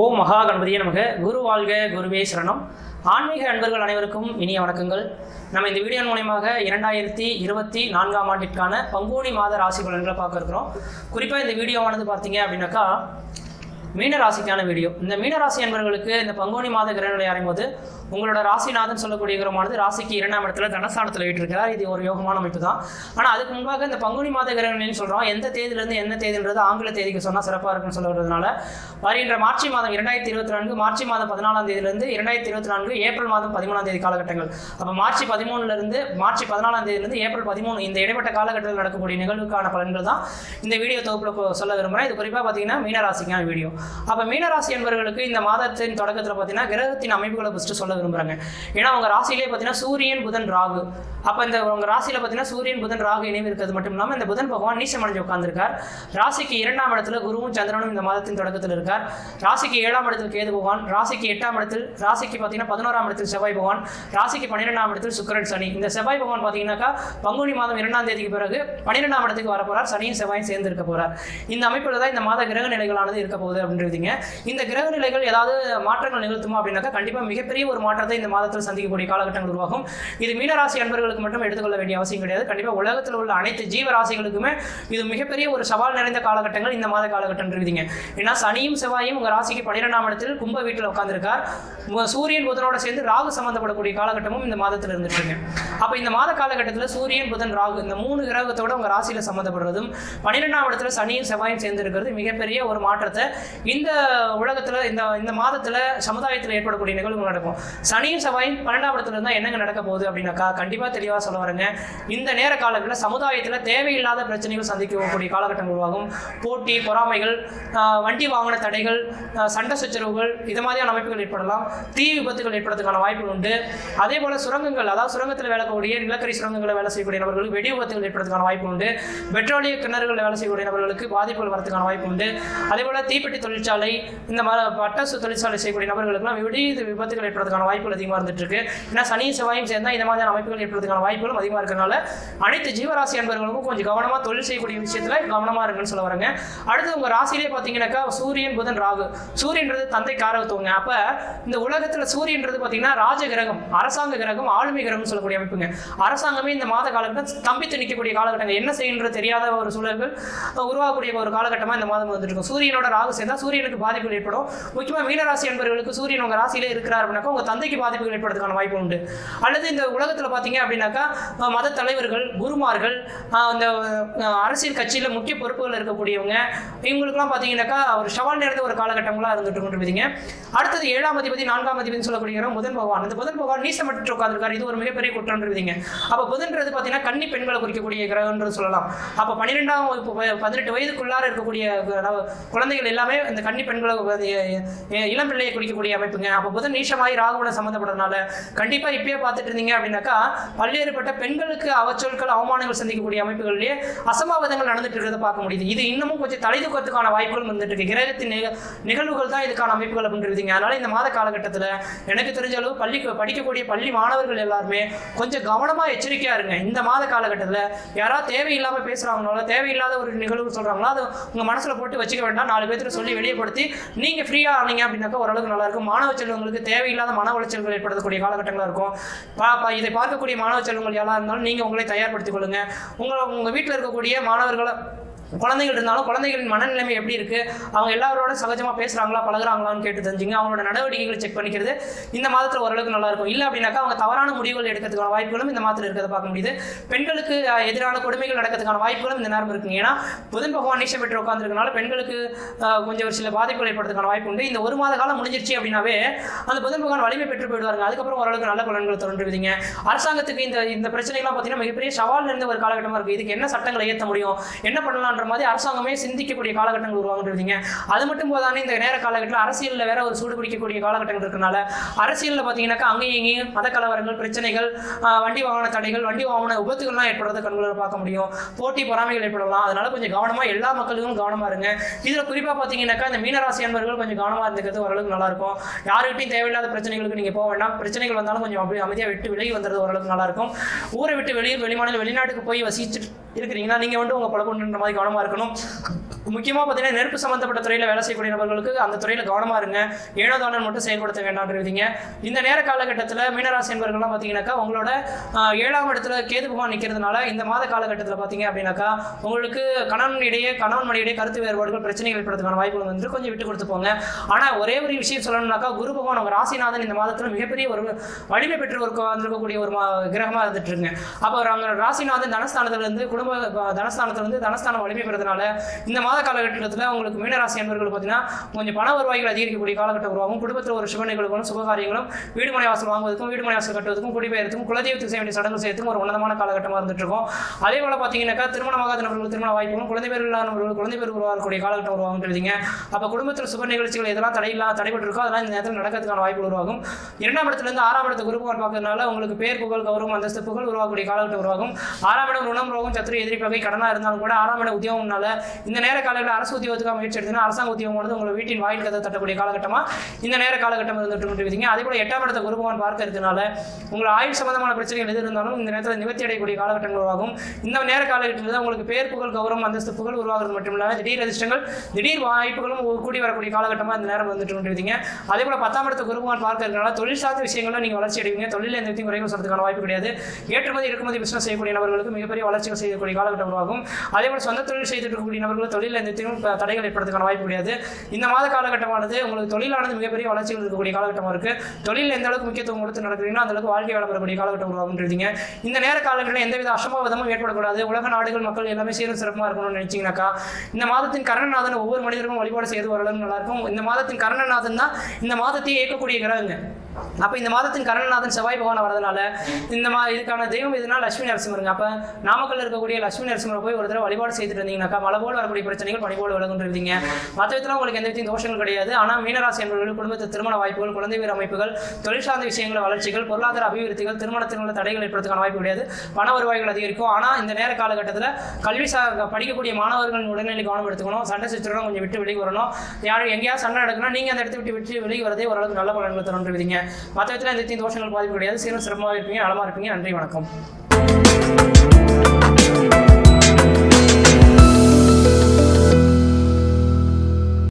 ஓம் மகா கணபதியே நமக. குரு வாழ்க குருவே சரணம். ஆன்மீக அன்பர்கள் அனைவருக்கும் இனிய வணக்கங்கள். நம்ம இந்த வீடியோ மூலயமாக இரண்டாயிரத்தி இருபத்தி நான்காம் ஆண்டிற்கான பங்குனி மாத ராசி பலன்களை பார்க்க இருக்கிறோம். குறிப்பாக இந்த வீடியோவானது பார்த்தீங்க அப்படின்னாக்கா மீனராசிக்கான வீடியோ. இந்த மீனராசி என்பவர்களுக்கு அன்பர்களுக்கு இந்த பங்குனி மாத கிரகநிலை அறையும்போது உங்களோட ராசிநாதன் சொல்லக்கூடிய கிரகமானது ராசிக்கு இரண்டாம் இடத்துல தனஸ்தானத்தில் வீட்டிருக்கிறார். இது ஒரு யோகமான அமைப்பு தான் ஆனால் அதுக்கு முன்பாக இந்த பங்குனி மாத கிரகங்கள்னு சொல்கிறோம் எந்த தேதியிலிருந்து என்ன தேதின்றது ஆங்கில தேதிக்கு சொன்னால் சிறப்பாக இருக்குன்னு சொல்லுறதுனால வருகின்ற மார்ச் மாதம் இரண்டாயிரத்தி இருபத்தி நான்கு மார்ச் மாதம் பதினாலாம் தேதியிலிருந்து இரண்டாயிரத்தி இருபத்தி நான்கு ஏப்ரல் மாதம் பதிமூணாம் தேதி காலகட்டங்கள். அப்போ மார்ச் பதிமூணுலேருந்து மார்ச் பதினாலாம் தேதியிலிருந்து ஏப்ரல் பதிமூணு இந்த இடைப்பட்ட காலகட்டத்தில் நடக்கக்கூடிய நிகழ்வுக்கான பலன்கள் தான் இந்த வீடியோ தொகுப்பில் சொல்ல விரும்புகிறேன் இது குறிப்பாக பார்த்தீங்கன்னா மீனராசிக்கான வீடியோ. அப்போ மீனராசி என்பவர்களுக்கு இந்த மாதத்தின் தொடக்கத்தில் பார்த்தீங்கன்னா கிரகத்தின் அமைப்புகளை ஃபஸ்ட்டு சொல்ல விரும்புகிறாங்க ஏன்னா அவங்க ராசியிலே பார்த்தீங்கன்னா சூரியன் புதன் ராகு. அப்போ இந்த உங்கள் ராசியில் பார்த்தீங்கன்னா சூரியன் புதன் ராகு இணைவு இருக்கிறது மட்டும் இல்லாமல் இந்த புதன் பகவான் நீசமடைஞ்சு உட்கார்ந்துருக்கார். ராசிக்கு இரண்டாம் இடத்துல குருவும் சந்திரனும் இந்த மாதத்தின் தொடக்கத்தில் இருக்கார். ராசிக்கு ஏழாம் இடத்தில் கேது பகவான் ராசிக்கு எட்டாம் இடத்தில் ராசிக்கு பார்த்தீங்கன்னா பதினோராம் இடத்தில் செவ்வாய் பகவான் ராசிக்கு பன்னிரெண்டாம் இடத்தில் சுக்கிரன் சனி. இந்த செவ்வாய் பகவான் பார்த்தீங்கன்னாக்கா பங்குனி மாதம் இரண்டாம் தேதிக்கு பிறகு பன்னிரெண்டாம் இடத்துக்கு வரப்போறார். சனியும் செவ்வாயும் சேர்ந்து இருக்க போறார். இந்த அமைப்பில் தான் இந்த மாத கிரக நிலைகளானது இருக்க போகுது அப்படின்றதுங்க இந்த கிரக நிலைகள் ஏதாவது மாற்றங்கள் நிகழ்த்துமா அப்படின்னாக்கா கண்டிப்பாக மிகப்பெரிய ஒரு மாற்றத்தை இந்த மாதத்தில் சந்திக்கக்கூடிய காலகட்டங்கள் உருவாகும். இது மீனராசி அன்பர்களுக்கு மட்டும் எடுத்துக்கொள்ள வேண்டிய அவசியம் கிடையாது. கண்டிப்பாக உலகத்தில் உள்ள அனைத்து ஜீவராசிகளுக்குமே இது மிகப்பெரிய ஒரு சவால் நிறைந்த காலகட்டங்கள் இந்த மாத காலகட்டம் இருக்குதுங்க ஏன்னா சனியும் செவ்வாயும் உங்கள் ராசிக்கு பன்னிரெண்டாம் இடத்தில் கும்ப வீட்டில் உட்காந்துருக்கார் சூரியன் புதனோட சேர்ந்து ராகு சம்பந்தப்படக்கூடிய காலகட்டமும் இந்த மாதத்தில் இருந்துட்டுருங்க அப்போ இந்த மாத காலகட்டத்தில் சூரியன் புதன் ராகு இந்த மூணு கிரகத்தோட உங்கள் ராசியில் சம்மந்தப்படுறதும் பன்னிரெண்டாம் இடத்துல சனியும் செவ்வாயும் சேர்ந்து இருக்கிறது மிகப்பெரிய ஒரு மாற்றத்தை இந்த உலகத்தில் இந்த இந்த மாதத்தில் சமுதாயத்தில் ஏற்படக்கூடிய நிகழ்வுகள் நடக்கும். சனியும் செவ்வாயும் பன்னெண்டாம் இடத்துல இருந்தால் என்னங்க நடக்க போகுது அப்படின்னாக்கா கண்டிப்பாக தெளிவாக சொல்ல வரேங்க. இந்த நேர காலங்களில் சமுதாயத்தில் தேவையில்லாத பிரச்சனைகள் சந்திக்கக்கூடிய காலகட்டம் உருவாகும். போட்டி பொறாமைகள் வண்டி வாகன தடைகள் சண்டை சச்சரவுகள் இது மாதிரியான அமைப்புகள் ஏற்படலாம். தீ விபத்துகள் ஏற்படுறதுக்கான வாய்ப்புகள் உண்டு. அதே போல சுரங்கங்கள் அதாவது சுரங்கத்தில் வேலை கூடிய நிலக்கரி சுரங்கங்களை வேலை செய்யக்கூடிய நபர்களுக்கு வெடி விபத்துகள் ஏற்படுறதுக்கான வாய்ப்பு உண்டு. பெட்ரோலிய கிணறுகளில் வேலை செய்யக்கூடிய நபர்களுக்கு பாதிப்புகள் வரதுக்கான வாய்ப்பு உண்டு. அதே போல தீப்பெட்டி தொழிற்சாலை இந்த மாதிரி பட்டாசு தொழிற்சாலை செய்யக்கூடிய நபர்களுக்குலாம் வெடி விபத்துகள் ஏற்படுறதுக்கான வாய்ப்புகள் அதிகமாக இருந்துட்டு இருக்கு ஏன்னா சனி செவ்வாயும் சேர்ந்தா இந்த மாதிரியான அமைப்புகள் ஏற்படுறதுக்கான வாய்ப்புகளும் அதிகமாக இருக்கிறனால அனைத்து ஜீவராசி அன்பர்களுக்கும் கொஞ்சம் கவனமாக தொழில் செய்யக்கூடிய விஷயத்துல கவனமாக இருக்குன்னு சொல்ல வரேங்க. அடுத்து உங்க ராசியிலே பார்த்தீங்கன்னாக்கா சூரியன் புதன் ராகு. சூரியன்றது தந்தை காரகத்துவங்க. அப்ப இந்த உலகத்துல சூரியன்றது பார்த்தீங்கன்னா ராஜ கிரகம் அரசாங்க கிரகம் ஆளுமை கிரகம்னு சொல்லக்கூடிய அமைப்புங்க. அரசாங்கமே இந்த மாத காலகட்டம் ஸ்தம்பித்து நிற்கக்கூடிய காலகட்டங்கள் என்ன செய்யன்றது தெரியாத ஒரு சூழல்கள் உருவாகக்கூடிய ஒரு காலகட்டமாக இந்த மாதம் வந்துட்டு இருக்கும் சூரியனோட ராகு சேர்ந்தா சூரியனுக்கு பாதிப்புகள் ஏற்படும். முக்கியமாக மீனராசி என்பவர்களுக்கு சூரியன் உங்கள் ராசியிலே இருக்கிறார் அப்படின்னாக்கா உங்கள் தந்தைக்கு பாதிப்புகள் ஏற்படுறதுக்கான வாய்ப்பு உண்டு. அல்லது இந்த உலகத்தில் பார்த்தீங்க அப்படின்னாக்கா மத தலைவர்கள் குருமார்கள் அந்த அரசியல் கட்சியில் முக்கிய பொறுப்புகள் இருக்கக்கூடியவங்க இவங்களுக்குலாம் பார்த்தீங்கன்னாக்கா ஒரு சவால் நிறைந்த ஒரு காலகட்டங்களாக இருந்துட்டு கொண்டிருப்பீங்க அடுத்தது ஏழாம் அதிபதி நான்காம் அதிபதி சொல்லக்கூடிய புதன் பகவான். இந்த புதன் பகவான் நீசமற்று உட்கார்ந்திருக்காரு. இது ஒரு மிகப்பெரிய குற்றம் இருக்குதுங்க அப்போ புதன்றது பார்த்தீங்கன்னா கன்னி பெண்களை குறிக்கக்கூடிய கிரகம்ன்றது சொல்லலாம். அப்போ பன்னிரெண்டாம் பதினெட்டு வயதுக்குள்ளார இருக்கக்கூடிய குழந்தைகள் எல்லாமே இந்த கன்னி பெண்களை இளம் பிள்ளையை குடிக்கக்கூடிய அமைப்புங்க. அப்போ புதன் நீஷமாய் ராகுவோட சம்மந்தப்படுறதுனால கண்டிப்பா இப்பயே பார்த்துட்டு இருந்தீங்க அப்படின்னாக்கா பல்வேறுபட்ட பெண்களுக்கு அவச்சொற்கள் அவமானங்கள் சந்திக்கக்கூடிய அமைப்புகளிலேயே அசம்பாவிதங்கள் நடந்துட்டு இருக்கிறத பார்க்க முடியுது. இது இன்னமும் கொஞ்சம் தலைதூக்கத்துக்கான வாய்ப்புகள் வந்துட்டு இருக்கு. கிரகத்தின் நிகழ்வுகள் தான் இதுக்கான அமைப்புகள் அப்படின்றதுங்க அதனால இந்த மாத காலகட்டத்தில் எனக்கு தெரிஞ்ச அளவு பள்ளி படிக்கக்கூடிய பள்ளி மாணவர்கள் எல்லாருமே கொஞ்சம் கவனமா எச்சரிக்கையா இருங்க. இந்த மாத காலகட்டத்தில் யாராவது தேவையில்லாமல் பேசுறாங்களோ தேவையில்லாத ஒரு நிகழ்வு சொல்றாங்களோ அது உங்கள் மனசில் போட்டு வச்சுக்க வேண்டாம். நாலு பேர்த்துல சொல்லி வெளியப்படுத்தி நீங்க ஃப்ரீயா ஆனீங்க அப்படின்னாக்கா ஓரளவுக்கு நல்லா இருக்கும். மாணவ செல்வங்களுக்கு தேவையில்லாத மன உளைச்சல்கள் ஏற்படுத்தக்கூடிய காலகட்டங்களா இருக்கும். பா- பா- இதை பார்க்கக்கூடிய மாணவ செல்வங்கள் யாரா இருந்தாலும் நீங்க உங்களை தயார்படுத்திக் கொள்ளுங்க. உங்க உங்க வீட்டில் இருக்கக்கூடிய மாணவர்களை குழந்தைகள் இருந்தாலும் குழந்தைகளின் மனநிலைமை எப்படி இருக்கு? அவங்க எல்லாரோட சகஜமா பேசுறாங்களா பழகுறாங்களான்னு கேட்டு தெரிஞ்சுங்க. அவங்களோட நடவடிக்கைகளை செக் பண்ணிக்கிறது இந்த மாதத்துல ஓரளவுக்கு நல்லா இருக்கும். இல்லை அப்படின்னாக்கா அவங்க தவறான முடிவுகள் எடுக்கிறதுக்கான வாய்ப்புகளும் இந்த மாதத்துல இருக்கிறத பார்க்க முடியுது. பெண்களுக்கு எதிரான கொடுமைகள் நடக்கிறதுக்கான வாய்ப்புகளும் இந்த நேரம் இருக்குங்க. ஏன்னா புதன் பகவான் நீச்சம் பெற்று உட்காந்துருக்கனால பெண்களுக்கு கொஞ்சம் ஒரு சில பாதிப்புகள் ஏற்படுறதுக்கான வாய்ப்பு உண்டு. இந்த ஒரு மாத காலம் முடிஞ்சிருச்சு அப்படின்னாவே அந்த புதன் பகவான் வலிமை பெற்று போயிடுவாங்க அதுக்கப்புறம் ஓரளவுக்கு நல்ல பலன்கள் தொடர்ந்துருவீங்க அரசாங்கத்துக்கு இந்த இந்த பிரச்சனைகள்லாம் பார்த்தீங்கன்னா மிகப்பெரிய சவால் இருந்த ஒரு காலகட்டமாக இருக்கு. இதுக்கு என்ன சட்டங்களை ஏற்ற முடியும்? என்ன பண்ணலான்ற மாதிரி அரசாங்கமே சிந்திக்கக்கூடிய காலகட்டங்கள் உருவாகிட்டு அது மட்டும் போதானே இந்த நேர காலகட்டத்தில் அரசியலில் வேற ஒரு சூடு பிடிக்கக்கூடிய காலகட்டங்கள் இருக்கனால அரசியலில் பார்த்தீங்கன்னாக்கா அங்கேயும் இங்கேயும் மத கலவரங்கள் பிரச்சனைகள் வண்டி வாகன தடைகள் வண்டி வாகன விபத்துகள்லாம் ஏற்படுறத கண்களால் பார்க்க முடியும். போட்டி பொறாமைகள் ஏற்படலாம். அதனால கொஞ்சம் கவனமாக எல்லா மக்களுக்கும் கவனமா இருங்க. இதில் குறிப்பாக பார்த்தீங்கன்னாக்கா இந்த மீனராசி அன்பர்கள் கொஞ்சம் கவனமாக இருந்துக்கிறது ஓரளவுக்கு நல்லா இருக்கும். யாருக்கிட்டையும் தேவையில்லாத பிரச்சனைகளுக்கு நீங்கள் போக வேண்டாம். பிரச்சனைகள் வந்தாலும் கொஞ்சம் அப்படியே அமைதியாக விட்டு விலகி வந்துறது ஓரளவுக்கு நல்லாயிருக்கும் ஊரை விட்டு வெளியூர் வெளிமாநில வெளிநாட்டுக்கு போய் வசிச்சுட்டு இருக்கிறீங்கன்னா நீங்கள் வந்து உங்கள் பழக்கம்ன்ற மாதிரி கவனமா இருக்கணும். முக்கியமாக பார்த்தீங்கன்னா நெருப்பு சம்மந்தப்பட்ட துறையில் வேலை செய்யக்கூடிய நபர்களுக்கு அந்த துறையில் கவனமாக இருங்க. ஏனோதானன் மட்டும் செயல்படுத்த வேண்டாம்ன்றீங்க இந்த நேர காலகட்டத்தில் மீனராசி என்பவர்கள்லாம் பார்த்தீங்கன்னாக்கா உங்களோட ஏழாம் இடத்துல கேது பகவான் நிற்கிறதுனால இந்த மாத காலகட்டத்தில் பார்த்தீங்க அப்படின்னாக்கா உங்களுக்கு கணவன் இடையே கணவன் மனையிடையே கருத்து வேறுபாடுகள் பிரச்சனைகள் ஏற்படுறதுக்கான வாய்ப்புகள் வந்து கொஞ்சம் விட்டு கொடுத்து போங்க. ஆனால் ஒரே ஒரு விஷயம் சொல்லணும்னாக்கா குரு பகவான் உங்கள் ராசிநாதன் இந்த மாதத்தில் மிகப்பெரிய ஒரு வலிமை பெற்று ஒரு வந்திருக்கக்கூடிய ஒரு மா- இருந்துட்டு இருங்க அப்போ அவங்க ராசிநாதன் தனஸ்தானத்திலிருந்து குடும்ப தனஸ்தானத்திலிருந்து தனஸ்தானம் வலிமை பெறதுனால இந்த மாத காலகட்டத்தில் உங்களுக்கு மீனராசி என்பவர்கள் பார்த்தீங்கன்னா கொஞ்சம் பண வருவாய்கள் அதிகரிக்கக்கூடிய காலகட்டம் உருவாகும். குடும்பத்தில் ஒரு சுப நிகழ்வுகளும் சுபகாரியங்களும் வீடு மனை வாசல் வாங்குவதற்கும் வீடு மனை வாசல் கட்டுவதற்கும் குடிபெயர்த்துக்கும் குலதெய்வத்துக்கு செய்ய வேண்டிய சடங்கு செய்யறதுக்கும் ஒரு உன்னதமான காலகட்டமாக இருந்துட்டு இருக்கும். அதே போல பார்த்தீங்கன்னாக்கா திருமணமாகாத நபர்கள் திருமண வாய்ப்புகளும் குழந்தை பேர் இல்லாதவர்கள் குழந்தை பேர் உருவாகக்கூடிய காலகட்டம் உருவாகுன்றீங்க அப்போ குடும்பத்தில் சுப நிகழ்ச்சிகள் எதெல்லாம் தடையில்லா தடைபட்டு இருக்கோ அதெல்லாம் இந்த நேரத்தில் நடக்கிறதுக்கான வாய்ப்பு உருவாகும். இரண்டாம் இடத்துலேருந்து ஆறாம் இடத்து குருபகவான் பார்க்கறதுனால உங்களுக்கு பேர் புகழ் கௌரவம் அந்தஸ்து புகழ் உருவாகக்கூடிய காலகட்டம் உருவாகும். ஆறாம் இடம் ருணம் ரோகம் சத்துரு எதிரி பகை கடனாக இருந்தாலும் கூட ஆறாம் இடம் உத்தியோகம்னால இந்த நேர காலகட்டம் அரசு உத்தியோகத்துக்காக முயற்சி எடுத்தீங்கன்னா அரசாங்க உத்தியோகம் வந்து உங்கள் வீட்டின் வாயில் கதை தட்டக்கூடிய காலகட்டமா இந்த நேர காலகட்டம் இருந்துட்டு இருக்கீங்க அதே போல எட்டாம் இடத்த குருபகவான் பார்க்க இருக்கனால உங்கள் ஆயுள் சம்பந்தமான பிரச்சனைகள் எது இருந்தாலும் இந்த நேரத்தில் நிவர்த்தி அடையக்கூடிய காலகட்டங்கள் உருவாகும். இந்த நேர காலகட்டத்தில் தான் உங்களுக்கு பேர் புகழ் கௌரவம் அந்தஸ்து புகழ் உருவாகிறது மட்டும் இல்லாமல் திடீர் அதிர்ஷ்டங்கள் திடீர் வாய்ப்புகளும் கூடி வரக்கூடிய காலகட்டமாக இந்த நேரம் வந்துட்டு கொண்டிருக்கீங்க அதே போல பத்தாம் இடத்த குருபகவான் பார்க்க இருக்கனால தொழில் சார்ந்த விஷயங்களும் நீங்கள் வளர்ச்சி அடைவீங்க. தொழில் எந்த விதத்தையும் குறைவு சொல்றதுக்கான வாய்ப்பு கிடையாது. ஏற்றுமதி இறக்குமதி பிசினஸ் செய்யக்கூடிய நபர்களுக்கு மிகப்பெரிய வளர்ச்சிகள் செய்யக்கூடிய காலகட்டம் உருவாகும். அதே போல சொந்த தொழில் செய்துட்டு இருக்கக்கூடிய நபர்கள் தொழில் எந்த தடைகள் ஏற்படுறதுக்கான வாய்ப்பு கிடையாது. இந்த மாத காலகட்டமானது உங்களுக்கு தொழிலானது மிகப்பெரிய வளர்ச்சிகள் இருக்கக்கூடிய காலகட்டமாக இருக்கு. தொழில் எந்த அளவுக்கு முக்கியத்துவம் கொடுத்து நடக்கிறீங்களோ அந்த அளவுக்கு வாழ்க்கை வளப்படக்கூடிய காலகட்டம் உருவாகுன்றீங்க இந்த நேர காலகட்டத்தில் எந்தவித அசம்பாவிதமும் ஏற்படக்கூடாது. உலக நாடுகள் மக்கள் எல்லாமே சீரும் சிறப்பாக இருக்கணும்னு நினைச்சீங்கன்னாக்கா இந்த மாதத்தின் கரணநாதன் ஒவ்வொரு மனிதருக்கும் வழிபாடு செய்து ஓரளவு நல்லா இருக்கும். இந்த மாதத்தின் கரணநாதன் தான் இந்த மாதத்தை இயக்கக்கூடிய கிரகங்க. அப்போ இந்த மாதத்தின் கரணநாதன் செவ்வாய் பகவான் வரதுனால இந்த மா இதுக்கான தெய்வம் எதுனா லட்சுமி நரசிம்மருங்க. அப்போ நாமக்கல் இருக்கக்கூடிய லட்சுமி நரசிம்மரை போய் ஒரு தடவை வழிபாடு செய்துட்டு இருந்தீங்கன்னாக்கா மழை போல் வரக்கூடிய பிரச்சனைகள் பனி போல் விலகுன்னு இருந்தீங்க. மற்ற விதத்தில் உங்களுக்கு எந்த விதத்தையும் தோஷங்கள் கிடையாது. ஆனால் மீனராசி என்பவர்கள் குடும்பத்து திருமண வாய்ப்புகள் குழந்தை வீர அமைப்புகள் தொழில் சார்ந்த விஷயங்கள் வளர்ச்சிகள் பொருளாதார அபிவிருத்திகள் திருமணத்தில் உள்ள தடைகள் ஏற்படுறதுக்கான வாய்ப்பு கிடையாது. பண வருவாய்கள் அதிகரிக்கும். ஆனால் இந்த நேர காலகட்டத்தில் கல்வி சார் படிக்கக்கூடிய மாணவர்கள் உடல்நிலை கவனம் எடுத்துக்கணும் சண்டை சச்சரவும் கொஞ்சம் விட்டு வெளியே வரணும். யாரும் எங்கேயாவது சண்டை நடக்கணும் நீங்கள் அந்த இடத்த விட்டு விட்டு வெளியே வரதே ஓரளவுக்கு நல்ல பலன்கள் தருன்றீங்க மற்ற விதத்தில் எந்த விதத்தையும் தோஷங்கள் பாதிப்பு கிடையாது. சீரும் சிரமமாக இருப்பீங்க நலமாக இருப்பீங்க. நன்றி வணக்கம்.